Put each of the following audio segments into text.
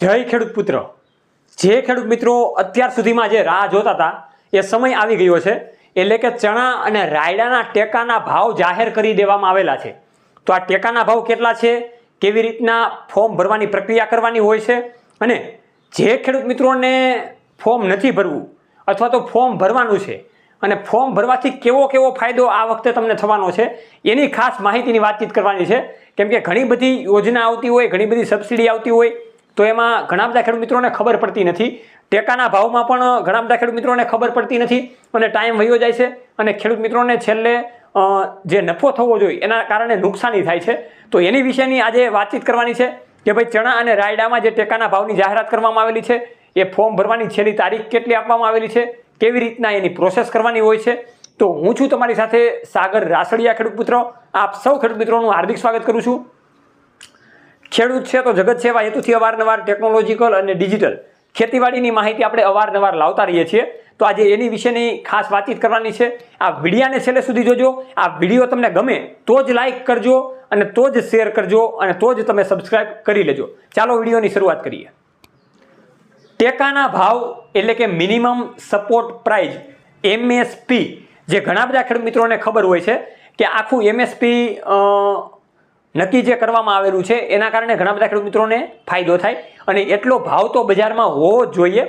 જય ખેડૂત પુત્ર. જે ખેડૂત મિત્રો અત્યાર સુધીમાં જે રાહ જોતા હતા, એ સમય આવી ગયો છે, એટલે કે ચણા અને રાયડાના ટેકાના ભાવ જાહેર કરી દેવામાં આવેલા છે. તો આ ટેકાના ભાવ કેટલા છે? કેવી રીતના ફોર્મ ભરવાની પ્રક્રિયા કરવાની હોય છે? અને જે ખેડૂત મિત્રોને ફોર્મ નથી ભરવું, અથવા તો ફોર્મ ભરવાનું છે, અને ફોર્મ ભરવાથી કેવો કેવો ફાયદો આ વખતે તમને થવાનો છે, એની ખાસ માહિતીની વાતચીત કરવાની છે. કેમ કે ઘણી બધી યોજના આવતી હોય, ઘણી બધી સબસિડી આવતી હોય તો એમાં ઘણા બધા ખેડૂત મિત્રોને ખબર પડતી નથી. ટેકાના ભાવમાં પણ ઘણા બધા ખેડૂત મિત્રોને ખબર પડતી નથી અને ટાઈમ વયો જાય છે અને ખેડૂત મિત્રોને છેલ્લે જે નફો થવો જોઈએ એના કારણે નુકસાની થાય છે. તો એની વિશેની આજે વાતચીત કરવાની છે કે ભાઈ ચણા અને રાયડામાં જે ટેકાના ભાવની જાહેરાત કરવામાં આવેલી છે, એ ફોર્મ ભરવાની છેલ્લી તારીખ કેટલી આપવામાં આવેલી છે, કેવી રીતના એની પ્રોસેસ કરવાની હોય છે. તો હું છું તમારી સાથે સાગર રાસડિયા ખેડૂત મિત્રો આપ સૌ ખેડૂત મિત્રોનું હાર્દિક સ્વાગત કરું છું. ખેડૂત છે તો જગત સેવા હેતુથી અવારનવાર ટેકનોલોજીકલ અને ડિજિટલ ખેતીવાડીની માહિતી આપણે અવારનવાર લાવતા રહીએ છીએ. તો આજે એની વિશેની ખાસ વાતચીત કરવાની છે. આ વિડીયાને છેલ્લે સુધી જોજો. આ વીડિયો તમને ગમે તો જ લાઈક કરજો અને તો જ શેર કરજો અને તો જ તમે સબસ્ક્રાઇબ કરી લેજો. ચાલો વિડીયોની શરૂઆત કરીએ. ટેકાના ભાવ એટલે કે મિનિમમ સપોર્ટ પ્રાઇઝ એમએસપી જે ઘણા બધા ખેડૂત મિત્રોને ખબર હોય છે કે આખું એમએસપી નક્કી જે કરવામાં આવેલું છે, એના કારણે ઘણા બધા ખેડૂત મિત્રોને ફાયદો થાય અને એટલો ભાવ તો બજારમાં હોવો જોઈએ.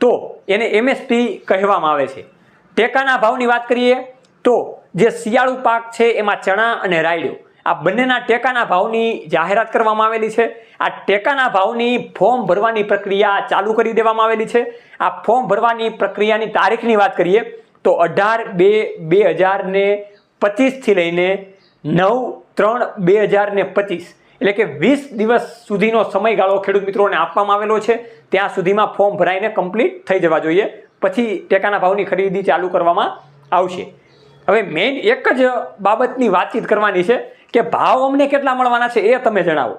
તો એને એમએસપી કહેવામાં આવે છે. ટેકાના ભાવની વાત કરીએ તો જે શિયાળુ પાક છે, એમાં ચણા અને રાયડો, આ બંનેના ટેકાના ભાવની જાહેરાત કરવામાં આવેલી છે. આ ટેકાના ભાવની ફોર્મ ભરવાની પ્રક્રિયા ચાલુ કરી દેવામાં આવેલી છે. આ ફોર્મ ભરવાની પ્રક્રિયાની તારીખની વાત કરીએ તો અઢાર બે બે હજાર ને પચીસથી લઈને નવ ત્રણ બે હજાર ને પચીસ. એટલે કે વીસ દિવસ સુધીનો સમયગાળો ખેડૂત મિત્રોને આપવામાં આવેલો છે. ત્યાં સુધીમાં ફોર્મ ભરાઈને કમ્પ્લીટ થઈ જવા જોઈએ. પછી ટેકાના ભાવની ખરીદી ચાલુ કરવામાં આવશે. હવે મેઇન એક જ બાબતની વાતચીત કરવાની છે કે ભાવ અમને કેટલા મળવાના છે એ તમે જણાવો.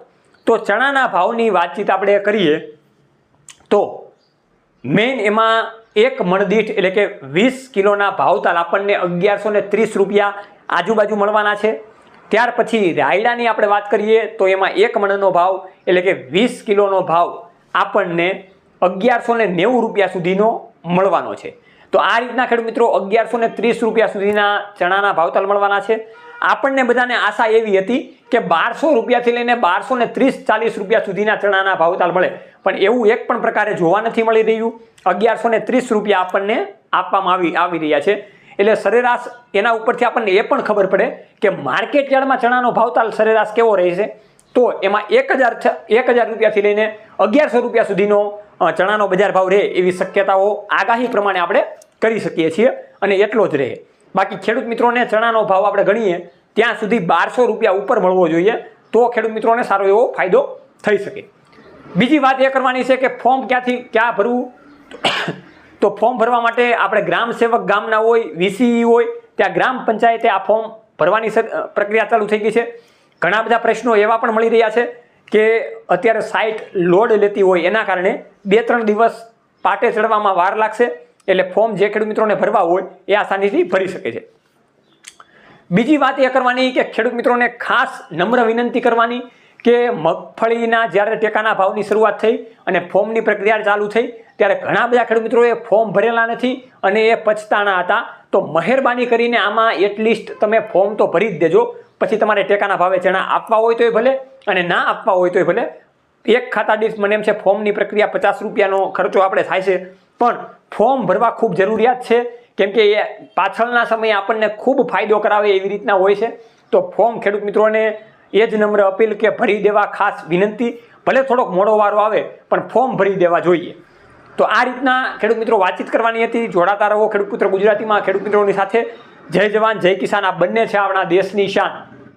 તો ચણાના ભાવની વાતચીત આપણે કરીએ તો મેઇન એમાં એક મણદીઠ એટલે કે વીસ કિલોના ભાવતાલ આપણને અગિયારસો ત્રીસ રૂપિયા આજુબાજુ મળવાના છે. ત્યાર પછી રાયડાની આપણે વાત કરીએ તો એમાં એક મણનો ભાવ, એટલે કે વીસ કિલોનો ભાવ આપણને અગિયારસો ને નેવું રૂપિયા સુધીનો મળવાનો છે. તો આ રીતના ખેડૂત મિત્રો અગિયારસો ને ત્રીસ રૂપિયા સુધીના ચણાના ભાવતાલ મળવાના છે. આપણને બધાને આશા એવી હતી કે બારસો રૂપિયાથી લઈને બારસો ને ત્રીસ ચાલીસ રૂપિયા સુધીના ચણાના ભાવતાલ મળે. પણ એવું એક પણ પ્રકારે જોવા નથી મળી રહ્યું. અગિયારસો ત્રીસ રૂપિયા આપણને આપવામાં આવી આવી રહ્યા છે. એટલે સરેરાશ એના ઉપરથી આપણને એ પણ ખબર પડે કે માર્કેટ યાર્ડમાં ચણાનો ભાવતાલ સરેરાશ કેવો રહેશે તો એમાં એક હજાર એક હજાર રૂપિયાથી લઈને અગિયારસો રૂપિયા સુધીનો ચણાનો બજાર ભાવ રહે એવી શક્યતાઓ આગાહી પ્રમાણે આપણે કરી શકીએ છીએ અને એટલો જ રહે. બાકી ખેડૂત મિત્રોને ચણાનો ભાવ આપણે ગણીએ, ત્યાં સુધી બારસો રૂપિયા ઉપર મળવો જોઈએ, તો ખેડૂત મિત્રોને સારો એવો ફાયદો થઈ શકે. બીજી વાત એ કરવાની છે કે ફોર્મ ક્યાંથી, ક્યાં ભરવું? તો ફોર્મ ભરવા માટે આપણે ગ્રામ સેવક ગામના હોય વીસીઈ હોય, ત્યાં ગ્રામ પંચાયતે આ ફોર્મ ભરવાની પ્રક્રિયા ચાલુ થઈ ગઈ છે. ઘણા બધા પ્રશ્નો એવા પણ મળી રહ્યા છે કે અત્યારે સાઇટ લોડ લેતી હોય એના કારણે બે ત્રણ દિવસ પાટે ચડવામાં વાર લાગશે, એટલે ફોર્મ જે ખેડૂત મિત્રોને ભરવા હોય એ આસાનીથી ભરી શકે છે. બીજી વાત એ કરવાની કે ખેડૂત મિત્રોને ખાસ નમ્ર વિનંતી કરવાની કે મગફળીના જ્યારે ટેકાના ભાવની શરૂઆત થઈ અને ફોર્મની પ્રક્રિયા ચાલુ થઈ ત્યારે ઘણા બધા ખેડૂત મિત્રોએ ફોર્મ ભરેલા નથી અને એ પછતાણા હતા. તો મહેરબાની કરીને આમાં એટલીસ્ટ તમે ફોર્મ તો ભરી જ દેજો. પછી તમારે ટેકાના ભાવે ચણા આપવા હોય તોય ભલે અને ના આપવા હોય તોય ભલે. એક ખાતા દીઠ મને એમ છે ફોર્મની પ્રક્રિયા પચાસ રૂપિયાનો ખર્ચો આપણે થાય છે. પણ ફોર્મ ભરવા ખૂબ જરૂરિયાત છે. કેમ કે એ પાછળના સમયે આપણને ખૂબ ફાયદો કરાવે એવી રીતના હોય છે. તો ફોર્મ ખેડૂત મિત્રોને એ જ નમ્ર અપીલ કે ભરી દેવા ખાસ વિનંતી. ભલે થોડોક મોડો વારો આવે, પણ ફોર્મ ભરી દેવા જોઈએ. તો આ રીતના ખેડૂત મિત્રો વાતચીત કરવાની હતી. જોડાતા રહો ખેડૂત પુત્ર ગુજરાતીમાં. ખેડૂત મિત્રોની સાથે જય જવાન, જય કિસાન. આ બંને છે આપણા દેશની શાન.